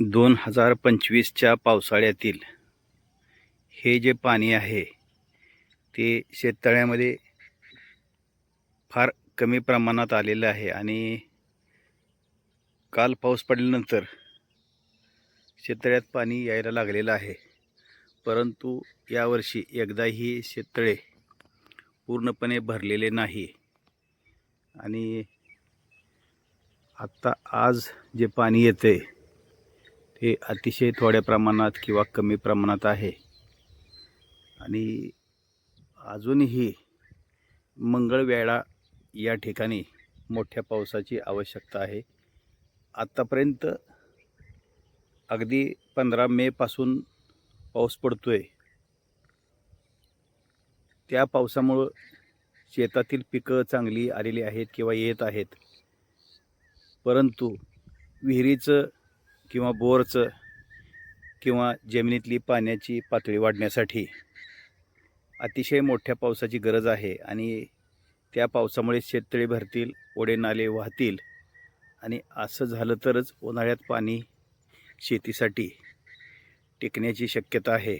दोन हजार पंचवीसच्या पावसाळ्यातील हे जे पाणी आहे ते शेततळ्यामध्ये फार कमी प्रमाणात आलेलं आहे आणि काल पाऊस पडल्यानंतर शेततळ्यात पाणी यायला लागलेलं आहे. परंतु यावर्षी एकदाही शेततळे पूर्णपणे भरलेले नाही. आणि आत्ता आज जे पाणी येते ते अतिशय थोड्या प्रमाणात किंवा कमी प्रमाणात आहे. आणि अजूनही मंगळवेळा या ठिकाणी मोठ्या पावसाची आवश्यकता आहे. आत्तापर्यंत अगदी पंधरा मेपासून पाऊस पडतो आहे त्या पावसामुळं शेतातील पिकं चांगली आलेली आहेत किंवा येत आहेत. परंतु विहिरीचं किंवा बोरचं किंवा जमिनीतली पाण्याची पातळी वाढण्यासाठी अतिशय मोठ्या पावसाची गरज आहे आणि त्या पावसामुळे शेततळी भरतील ओढे नाले वाहतील आणि असं झालं तरच उन्हाळ्यात पाणी शेतीसाठी टिकण्याची शक्यता आहे.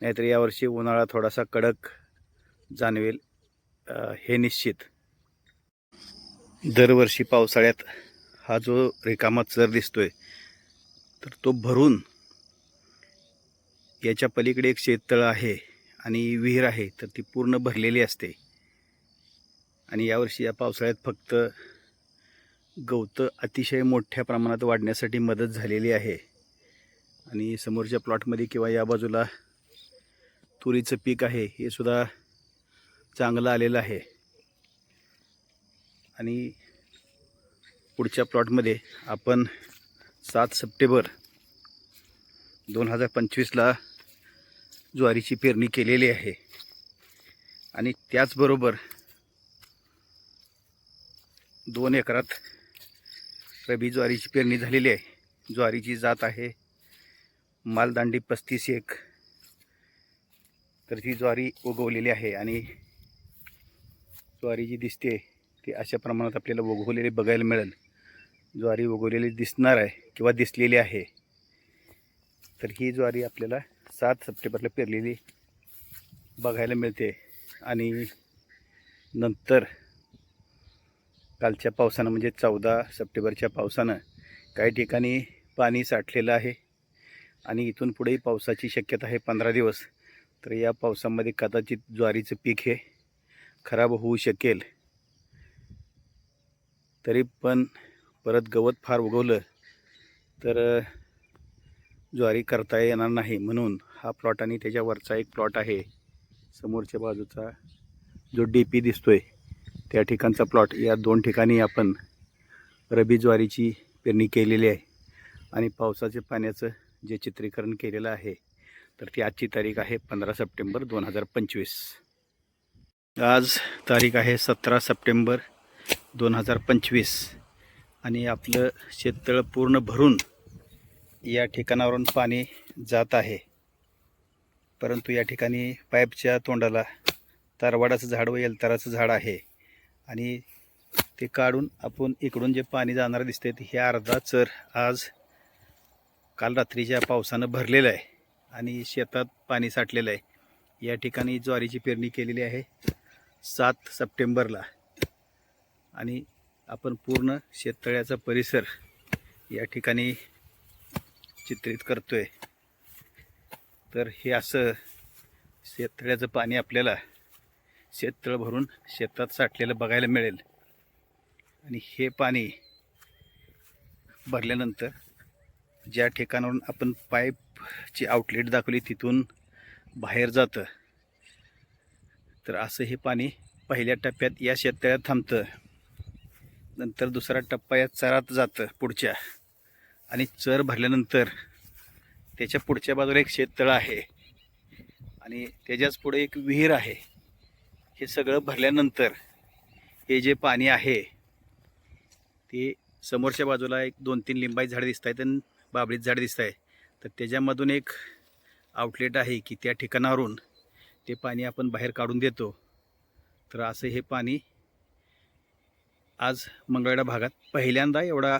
नाहीतर यावर्षी उन्हाळा थोडासा कडक जाणवेल हे निश्चित. दरवर्षी पावसाळ्यात हा जो रिकामा चर दिसतोय तर तो भरून याच्या पलीकडे एक शेततळं आहे आणि विहीर आहे तर ती पूर्ण भरलेली असते. आणि यावर्षी या पावसाळ्यात फक्त गवतं अतिशय मोठ्या प्रमाणात वाढण्यासाठी मदत झालेली आहे. आणि समोरच्या प्लॉटमध्ये किंवा या बाजूला तुरीचं पीक आहे हे सुद्धा चांगलं आलेलं आहे. आणि पुढच्या प्लॉटमध्ये आपण सात सप्टेंबर दोन हजार पंचवीसला ज्वारीची पेरणी केलेली आहे. आणि त्याचबरोबर दोन एकरात रबी ज्वारीची पेरणी झालेली आहे. ज्वारीची जात आहे मालदांडी पस्तीस एक. तर ती ज्वारी उगवलेली आहे आणि ज्वारी जी दिसते ती अशा प्रमाणात आपल्याला उगवलेली बघायला मिळेल. ज्वारी उगवलेली दिसणार आहे किंवा दिसलेली आहे. तर ही ज्वारी आपल्याला सात सप्टेंबरला पेरलेली बघायला मिळते. आणि नंतर कालच्या पावसानं म्हणजे चौदा सप्टेंबरच्या पावसानं काही ठिकाणी पाणी साठलेलं आहे. आणि इथून पुढेही पावसाची शक्यता आहे पंधरा दिवस. तर या पावसामध्ये कदाचित ज्वारीचं पीक हे खराब होऊ शकेल. तरी पण परत गवत फार उगवलं तर ज्वारी करता येणार नाही म्हणून हा प्लॉट आणि त्याच्यावरचा एक प्लॉट आहे. समोरच्या बाजूचा जो डी पी दिसतोय त्या ठिकाणचा प्लॉट या दोन ठिकाणी आपण रबी ज्वारीची पेरणी केलेली आहे आणि पावसाचे पाण्याचं जे चित्रीकरण केलेलं आहे तर ती आजची तारीख आहे पंधरा सप्टेंबर दोन हजार पंचवीस. आज तारीख आहे सतरा सप्टेंबर दोन हजार पंचवीस. आणि आपलं शेततळं पूर्ण भरून या ठिकाणावरून पाणी जात आहे. परंतु या ठिकाणी पाईपच्या तोंडाला तारवाडाचं झाड व एलताराचं झाड आहे आणि ते काढून आपण इकडून जे पाणी जाणारं दिसते हे अर्धा चर आज काल रात्रीच्या पावसानं भरलेलं आहे आणि शेतात पाणी साठलेलं आहे. या ठिकाणी ज्वारीची पेरणी केलेली आहे सात सप्टेंबरला आणि आपण पूर्ण शेततळ्याचा परिसर या ठिकाणी चित्रित करतोय. तर हे असं शेततळ्याचं पाणी आपल्याला शेततळ भरून शेतात साठलेलं बघायला मिळेल. आणि हे पाणी भरल्यानंतर ज्या ठिकाणावरून आपण पाईपची आउटलेट दाखवली तिथून बाहेर जातं. तर असं हे पाणी पहिल्या टप्प्यात या शेततळ्यात थांबतं. नंतर दुसरा टप्पा या चरात जातं पुढच्या. आणि चर भरल्यानंतर त्याच्या पुढच्या बाजूला एक शेततळं आहे. आणि त्याच्याच पुढे एक विहीर आहे. हे सगळं भरल्यानंतर हे जे पाणी आहे ते समोरच्या बाजूला एक दोन तीन लिंबाई झाडं दिसत आहेत आणि बाबळीत झाड दिसत आहे तर त्याच्यामधून एक आउटलेट आहे की त्या ठिकाणावरून ते पाणी आपण बाहेर काढून देतो. तर असं हे पाणी आज मंगळवेढा भागात पहिल्यांदा एवढा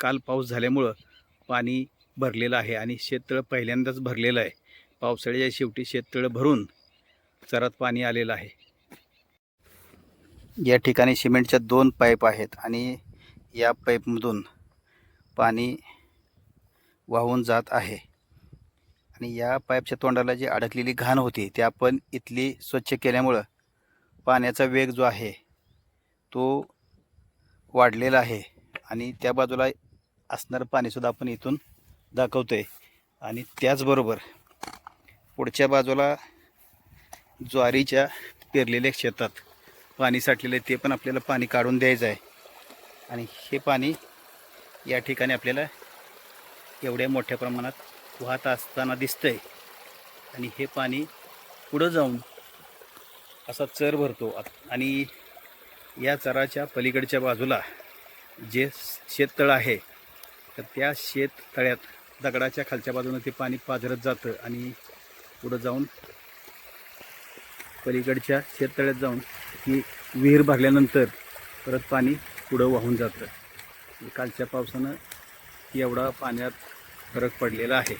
काल पाऊस झाल्यामुळं पाणी भरलेलं आहे आणि शेततळं पहिल्यांदाच भरलेलं आहे. पावसाळ्याच्या शेवटी शेततळं भरून चरात पाणी आलेलं आहे. या ठिकाणी सिमेंटच्या दोन पाईप आहेत आणि या पाईपमधून पाणी वाहून जात आहे. आणि या पाईपच्या तोंडाला जी अडकलेली घाण होती ते आपण इथली स्वच्छ केल्यामुळं पाण्याचा वेग जो आहे तो वाढलेलं आहे. आणि त्या बाजूला असणारं पाणीसुद्धा आपण इथून दाखवतो आहे आणि त्याचबरोबर पुढच्या बाजूला ज्वारीच्या पेरलेल्या शेतात पाणी साठलेलं आहे ते पण आपल्याला पाणी काढून द्यायचं आहे. आणि हे पाणी या ठिकाणी आपल्याला एवढ्या मोठ्या प्रमाणात वाहत असताना दिसतं आहे आणि हे पाणी पुढं जाऊन असा चर भरतो. आणि या चराच्या पलीकडच्या बाजूला जे शेततळ आहे तर त्या शेततळ्यात दगडाच्या खालच्या बाजूनं ते पाणी पाझरत जातं आणि पुढं जाऊन पलीकडच्या शेततळ्यात जाऊन ती विहीर भरल्यानंतर परत पाणी पुढं वाहून जातं. कालच्या पावसानं एवढा पाण्यात फरक पडलेला आहे.